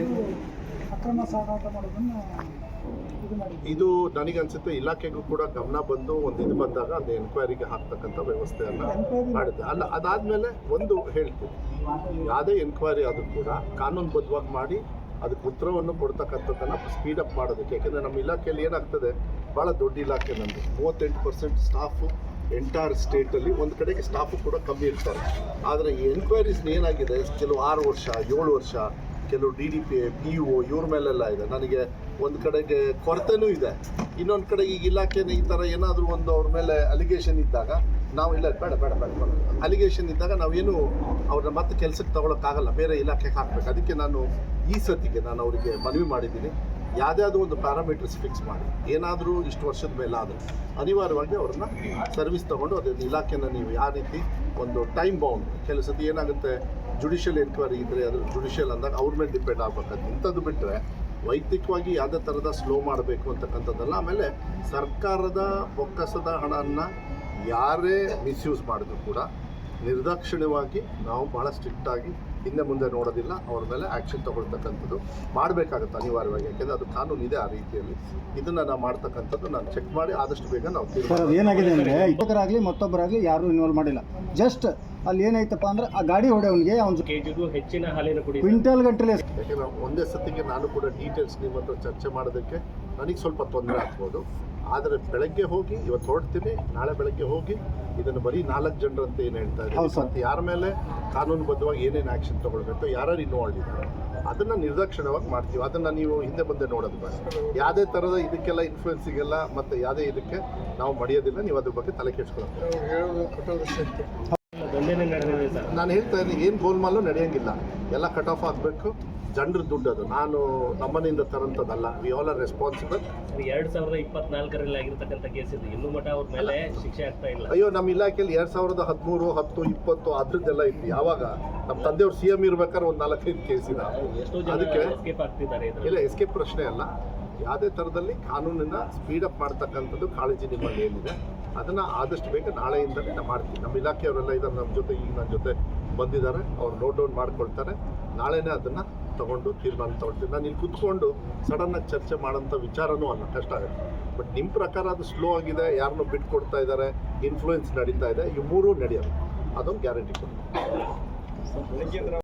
ಇದು ಅಕ್ರಮ ಸಾಗಾಟ ಮಾಡೋದನ್ನು ಇದು ನನಗನ್ಸುತ್ತೆ ಇಲಾಖೆಗೂ ಕೂಡ ಗಮನ ಬಂದು ಒಂದು ಇದು ಬಂದಾಗ ಅದು ಎನ್ಕ್ವೈರಿಗೆ ಹಾಕ್ತಕ್ಕಂಥ ವ್ಯವಸ್ಥೆಯನ್ನು ಮಾಡಿದೆ. ಮಾಡುತ್ತೆ ಅಲ್ಲ ಅದಾದ್ಮೇಲೆ ಒಂದು ಹೇಳ್ತೀನಿ. ಯಾವುದೇ ಎನ್ಕ್ವೈರಿ ಆದರೂ ಕೂಡ ಕಾನೂನುಬದ್ಧವಾಗಿ ಮಾಡಿ ಅದಕ್ಕೆ ಉತ್ತರವನ್ನು ಕೊಡ್ತಕ್ಕಂಥದ್ದನ್ನು ಅಪ್ ಮಾಡೋದಕ್ಕೆ. ಯಾಕೆಂದರೆ ನಮ್ಮ ಇಲಾಖೆಯಲ್ಲಿ ಏನಾಗ್ತದೆ? ಭಾಳ ದೊಡ್ಡ ಇಲಾಖೆ ನಮ್ಮದು ಮೂವತ್ತೆಂಟು ಪರ್ಸೆಂಟ್ ಸ್ಟಾಫು ಎಂಟೈರ್ ಸ್ಟೇಟಲ್ಲಿ ಒಂದು ಕಡೆಗೆ ಸ್ಟಾಫು ಕೂಡ ಕಮ್ಮಿ ಇರ್ತಾರೆ. ಆದರೆ ಈ ಎನ್ಕ್ವೈರೀಸ್ ಏನಾಗಿದೆ? ಕೆಲವು ಆರು ವರ್ಷ ಏಳು ವರ್ಷ ಕೆಲವು D D P P U ಇವ್ರ ಮೇಲೆಲ್ಲ ಇದೆ. ನನಗೆ ಒಂದು ಕಡೆಗೆ ಕೊರತೆನೂ ಇದೆ. ಇನ್ನೊಂದು ಕಡೆ ಈಗ ಇಲಾಖೆನ ಈ ಥರ ಏನಾದರೂ ಒಂದು ಅವ್ರ ಮೇಲೆ ಅಲಿಗೇಷನ್ ಇದ್ದಾಗ ನಾವು ಇಲ್ಲ, ಬೇಡ ಬೇಡ ಬೇಡ ಬೇಡ. ಅಲಿಗೇಷನ್ ಇದ್ದಾಗ ನಾವೇನು ಅವ್ರನ್ನ ಮತ್ತೆ ಕೆಲಸಕ್ಕೆ ತಗೊಳಕ್ಕಾಗಲ್ಲ. ಬೇರೆ ಇಲಾಖೆಗೆ ಹಾಕ್ಬೇಕು. ಅದಕ್ಕೆ ನಾನು ಈ ಸತಿಗೆ ನಾನು ಅವರಿಗೆ ಮನವಿ ಮಾಡಿದ್ದೀನಿ. ಯಾವುದಾದ್ರೂ ಒಂದು ಪ್ಯಾರಾಮೀಟರ್ಸ್ ಫಿಕ್ಸ್ ಮಾಡಿ. ಏನಾದರೂ ಇಷ್ಟು ವರ್ಷದ ಮೇಲೆ ಆದರೂ ಅನಿವಾರ್ಯವಾಗಿ ಅವ್ರನ್ನ ಸರ್ವಿಸ್ ತಗೊಂಡು ಅದೇ ಇಲಾಖೆನ ನೀವು ಯಾವ ರೀತಿ ಒಂದು ಟೈಮ್ ಬೌಂಡ್ ಕೆಲವು ಸತಿ ಏನಾಗುತ್ತೆ ಜುಡಿಷಿಯಲ್ ಎನ್ಕ್ವೈರಿ ಇದ್ರೆ ಅದು ಜುಡಿಷಿಯಲ್ ಅಂದಾಗ ಅವ್ರ ಮೇಲೆ ಡಿಪೆಂಡ್ ಆಗ್ಬೇಕಾದ್ರೆ ಇಂಥದ್ದು ಬಿಟ್ಟರೆ ವೈಯಕ್ತಿಕವಾಗಿ ಯಾವುದೇ ಥರದ ಸ್ಲೋ ಮಾಡಬೇಕು ಅಂತಕ್ಕಂಥದ್ದಲ್ಲ. ಆಮೇಲೆ ಸರ್ಕಾರದ ಬೊಕ್ಕಸದ ಹಣವನ್ನು ಯಾರೇ ಮಿಸ್ಯೂಸ್ ಮಾಡಿದ್ರು ಕೂಡ ನಿರ್ದಾಕ್ಷಿಣ್ಯವಾಗಿ ನಾವು ಭಾಳ ಸ್ಟ್ರಿಕ್ಟಾಗಿ ಹಿಂದೆ ಮುಂದೆ ನೋಡೋದಿಲ್ಲ. ಅವ್ರ ಮೇಲೆ ಆ್ಯಕ್ಷನ್ ತಗೊಳ್ತಕ್ಕಂಥದ್ದು ಮಾಡಬೇಕಾಗುತ್ತೆ ಅನಿವಾರ್ಯವಾಗಿ. ಯಾಕೆಂದರೆ ಅದು ಕಾನೂನು ಇದೆ ಆ ರೀತಿಯಲ್ಲಿ. ಇದನ್ನು ನಾವು ಮಾಡ್ತಕ್ಕಂಥದ್ದು ನಾನು ಚೆಕ್ ಮಾಡಿ ಆದಷ್ಟು ಬೇಗ ನಾವು ಏನಾಗಿದೆ ಅಂದರೆ ಇಬ್ಬರಾಗಲಿ ಮತ್ತೊಬ್ಬರಾಗಲಿ ಯಾರೂ ಇನ್ವಾಲ್ವ್ ಮಾಡಿಲ್ಲ. ಜಸ್ಟ್ ಅಲ್ಲಿ ಏನಾಯ್ತಪ್ಪ ಅಂದ್ರೆ ಆ ಗಾಡಿ ಹೊಡೆಯವನಿಗೆ ಅವನು ಕೆಜಿಗೂ ಹೆಚ್ಚಿನ ಹಾಲಿನ ಕುಡಿ ಕ್ವಿಂಟಲ್ ಗಟ್ಟಲೆ ಯಾಕೆಂದ್ರೆ ಒಂದೇ ಸತಿಗೆ ನಾನು ಕೂಡ ಡೀಟೇಲ್ಸ್ ನಿಮ್ಮ ಹತ್ರ ಚರ್ಚೆ ಮಾಡೋದಕ್ಕೆ ನನಗೆ ಸ್ವಲ್ಪ ತೊಂದರೆ ಆಗ್ಬೋದು. ಆದರೆ ಬೆಳಗ್ಗೆ ಹೋಗಿ ಇವತ್ತು ಹೊರಡ್ತೀನಿ ನಾಳೆ ಬೆಳಗ್ಗೆ ಹೋಗಿ ಇದನ್ನು ಬರೀ ನಾಲ್ಕು ಜನರು ಅಂತ ಏನು ಹೇಳ್ತಾ ಇದ್ದಾರೆ ಸರ್. ಮತ್ತು ಯಾರ ಮೇಲೆ ಕಾನೂನುಬದ್ಧವಾಗಿ ಏನೇನು ಆ್ಯಕ್ಷನ್ ತೊಗೊಳ್ಬೇಕು ಯಾರು ಇನ್ವಾಲ್ವ್ ಇದ್ದಾರೆ ಅದನ್ನು ನಿರ್ದಾಕ್ಷಿಣ್ಯವಾಗಿ ಮಾಡ್ತೀವಿ. ಅದನ್ನು ನೀವು ಹಿಂದೆ ಬಂದೆ ನೋಡೋದು ಬೇಡ. ಯಾವುದೇ ಥರದ ಇದಕ್ಕೆಲ್ಲ ಇನ್ಫ್ಲುಯೆನ್ಸಿಗೆಲ್ಲ ಮತ್ತು ಯಾವುದೇ ಇದಕ್ಕೆ ನಾವು ಮಡಿಯೋದಿಲ್ಲ ನೀವು ಅದ್ರ ಬಗ್ಗೆ ತಲೆ ಕೆಡ್ಸ್ಕೊಳ್ಳೋದು ನಾನು ಹೇಳ್ತಾ ಇದ್ದೀನಿ ಏನು ಗೋಲ್ಮಾಲು ನಡೆಯಂಗಿಲ್ಲ. ಎಲ್ಲ ಕಟ್ ಆಫ್ ಆಗಬೇಕು. ಜನರ ದುಡ್ಡು ಅದು. ನಾನು ನಮ್ಮನೆಯಿಂದ ತರಂಥದ್ದಲ್ಲ ವಿ ಆಲ್ ಆರ್ ರೆಸ್ಪಾನ್ಸಿಬಲ್ ಎರಡು ಸಾವಿರದ ಇಪ್ಪತ್ನಾಲ್ಕರಲ್ಲಿ ಆಗಿರ್ತಕ್ಕಂಥ ಕೇಸ್ ಇದೆ. ಇನ್ನೂ ಮಠ ಅವ್ರ ಮೇಲೆ ಶಿಕ್ಷೆ ಆಗ್ತಾ ಇಲ್ಲ. ಅಯ್ಯೋ ನಮ್ಮ ಇಲಾಖೆಯಲ್ಲಿ ಎರಡು ಸಾವಿರದ ಹದಿಮೂರು ಹತ್ತು ಇಪ್ಪತ್ತು ಅದ್ರದ್ದೆಲ್ಲ ಇತ್ತು. ಯಾವಾಗ? ನಮ್ಮ ತಂದೆಯವ್ರು ಸಿ ಎಂ ಇರ್ಬೇಕಾದ್ರೆ ಒಂದು ನಾಲ್ಕೈದು ಕೇಸ್ ಇದೆ ಅದಕ್ಕೆ ಎಸ್ಕೇಪ್ ಆಗ್ತಿದ್ದಾರೆ ಇಲ್ಲ ಎಸ್ಕೇಪ್ ಪ್ರಶ್ನೆ ಅಲ್ಲ. ಯಾವುದೇ ಥರದಲ್ಲಿ ಕಾನೂನನ್ನ ಸ್ಪೀಡಪ್ ಮಾಡ್ತಕ್ಕಂಥದ್ದು ಕಾಳಜಿ ನಿಮ್ಮಲ್ಲಿ ಏನಿದೆ. ಅದನ್ನು ಆದಷ್ಟು ಬೇಗ ನಾಳೆಯಿಂದಲೇ ನಾವು ಮಾಡ್ತೀವಿ. ನಮ್ಮ ಇಲಾಖೆಯವರೆಲ್ಲ ಇದ್ದಾರೆ ನಮ್ಮ ಜೊತೆ ಈಗ ನನ್ನ ಜೊತೆ ಬಂದಿದ್ದಾರೆ. ಅವ್ರು ನೋಟ್ ಡೌನ್ ಮಾಡ್ಕೊಳ್ತಾರೆ. ನಾಳೆನೇ ಅದನ್ನು ತಗೊಂಡು ತೀರ್ಮಾನ ತಗೊಳ್ತೀನಿ ನಾನು ಇಲ್ಲಿ ಕುತ್ಕೊಂಡು ಸಡನ್ನಾಗಿ ಚರ್ಚೆ ಮಾಡೋಂಥ ವಿಚಾರನೂ ಅಲ್ಲ, ಕಷ್ಟ ಆಗುತ್ತೆ. ಬಟ್ ನಿಮ್ಮ ಪ್ರಕಾರ ಅದು ಸ್ಲೋ ಆಗಿದೆ, ಯಾರನ್ನೂ ಬಿಟ್ಟು ಕೊಡ್ತಾ ಇದ್ದಾರೆ ಇನ್ಫ್ಲೂಯೆನ್ಸ್ ನಡೀತಾ ಇದೆ, ಈ ಮೂರೂ ನಡೆಯೋದು ಅದೊಂದು ಗ್ಯಾರಂಟಿ ಕೊಡ್ತೀನಿ.